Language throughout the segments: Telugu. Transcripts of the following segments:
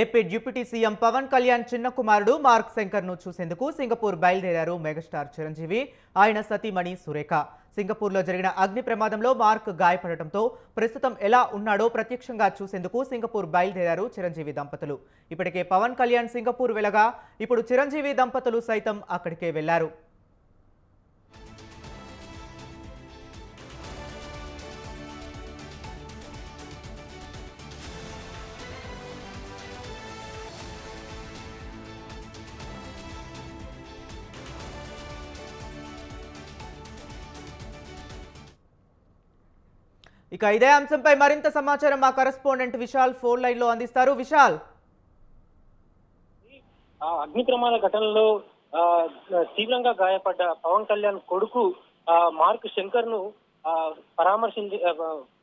AP deputy CM Pawan Kalyan చిన్న కుమారుడు మార్క్ శంకర్ను చూసేందుకు సింగపూర్ బయలుదేరారు మెగాస్టార్ చిరంజీవి ఆయన సతీమణి సురేఖ. సింగపూర్లో జరిగిన అగ్ని ప్రమాదంలో మార్క్ గాయపడటంతో ప్రస్తుతం ఎలా ఉన్నాడో ప్రత్యక్షంగా చూసేందుకు సింగపూర్ బయలుదేరారు చిరంజీవి దంపతులు. ఇప్పటికే పవన్ కళ్యాణ్ సింగపూర్ వెళ్ళగా ఇప్పుడు చిరంజీవి దంపతులు సైతం అక్కడికే వెళ్ళారు. ఇక ఇదే అంశంపై మరింత సమాచారం మా కరెస్పాండెంట్ విశాల్ ఫోన్ లైన్లో అందిస్తారు. విశాల్. ఆ అగ్ని ప్రమాద ఘటనలో తీవ్రంగా గాయపడ్డ పవన్ కళ్యాణ్ కొడుకు మార్క్ శంకర్ను ఆ, పరామర్శించి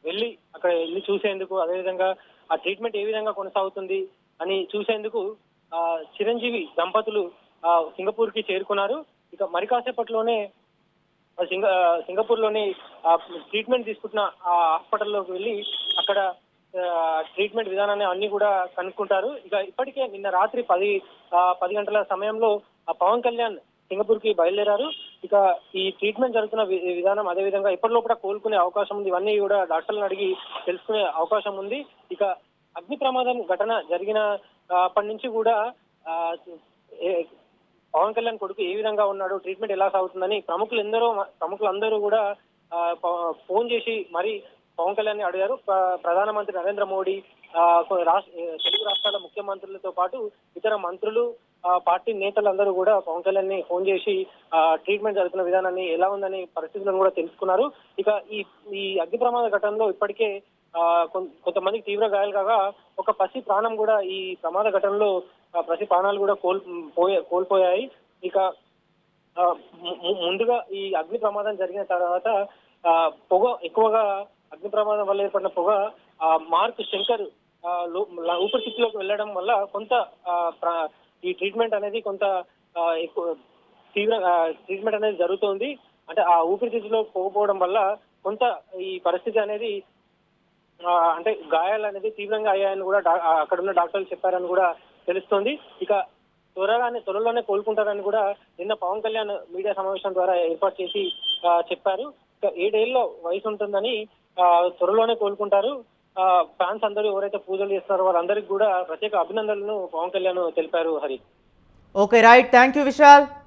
వెళ్ళి అక్కడ వెళ్ళి చూసేందుకు అదేవిధంగా ఆ ట్రీట్మెంట్ ఏ విధంగా కొనసాగుతుంది అని చూసేందుకు ఆ, చిరంజీవి దంపతులు సింగపూర్కి చేరుకున్నారు. ఇక మరి కాసేపట్లోనే సింగ సింగపూర్లోని ట్రీట్మెంట్ తీసుకుంటున్న ఆ హాస్పిటల్లోకి వెళ్ళి అక్కడ ఆ, ట్రీట్మెంట్ విధానాన్ని అన్ని కూడా కనుక్కుంటారు. ఇక ఇప్పటికే నిన్న రాత్రి పది పది గంటల సమయంలో ఆ పవన్ కళ్యాణ్ సింగపూర్కి బయలుదేరారు. ఇక ఈ ట్రీట్మెంట్ జరుగుతున్న విధానం అదే విధంగా ఇప్పటిలో కూడా కోలుకునే అవకాశం ఉంది. ఇవన్నీ కూడా డాక్టర్లను అడిగి తెలుసుకునే అవకాశం ఉంది. ఇక అగ్ని ప్రమాదం ఘటన జరిగిన అప్పటి నుంచి కూడా ఆ, పవన్ కళ్యాణ్ కొడుకు ఏ విధంగా ఉన్నాడు ట్రీట్మెంట్ ఎలా సాగుతుందని ప్రముఖులు ఎందరో ప్రముఖులందరూ కూడా ఫోన్ చేసి మరి పవన్ కళ్యాణ్ని అడిగారు ప్రధానమంత్రి నరేంద్ర మోడీ తెలుగు రాష్ట్రాల ముఖ్యమంత్రులతో పాటు ఇతర మంత్రులు పార్టీ నేతలందరూ కూడా పవన్ కళ్యాణ్ని ఫోన్ చేసి ట్రీట్మెంట్ జరుగుతున్న విధానాన్ని ఎలా ఉందని పరిస్థితులను కూడా తెలుసుకున్నారు. ఇక ఈ ఈ అగ్ని ప్రమాద ఘటనలో ఇప్పటికే ఆ, కొంతమందికి తీవ్ర గాయాలు కాగా ఒక పసి ప్రాణం కూడా ఈ ప్రమాద ఘటనలో ప్రతి ప్రాణాలు కూడా కోల్ పోయే కోల్పోయాయి. ఇక ఆ, ముందుగా ఈ అగ్ని ప్రమాదం జరిగిన తర్వాత ఆ, పొగ ఎక్కువగా అగ్ని ప్రమాదం వల్ల ఏర్పడిన పొగ మార్క్ శంకర్ లో- ఊపిరితిత్తులోకి వెళ్ళడం వల్ల కొంత ఈ ట్రీట్మెంట్ అనేది కొంత ఎక్కువ తీవ్ర ట్రీట్మెంట్ అనేది జరుగుతోంది. అంటే ఆ ఊపిరితిత్తులో పోకపోవడం వల్ల కొంత ఈ పరిస్థితి అనేది అంటే గాయాలు అనేది తీవ్రంగా అయ్యాయని కూడా అక్కడ ఉన్న డాక్టర్లు చెప్పారని కూడా తెలుస్తోంది. ఇక త్వరగానే త్వరలోనే కోలుకుంటారని కూడా నిన్న పవన్ కళ్యాణ్ మీడియా సమావేశం ద్వారా ఏర్పాటు చేసి చెప్పారు. ఇక ఏడేళ్ళలో వయసు ఉంటుందని త్వరలోనే కోలుకుంటారు. ఆ, ఫ్యాన్స్ అందరూ ఎవరైతే పూజలు చేస్తున్నారో వాళ్ళందరికీ కూడా ప్రత్యేక అభినందనలను పవన్ కళ్యాణ్ తెలిపారు Hari. Okay right. Thank you Vishal.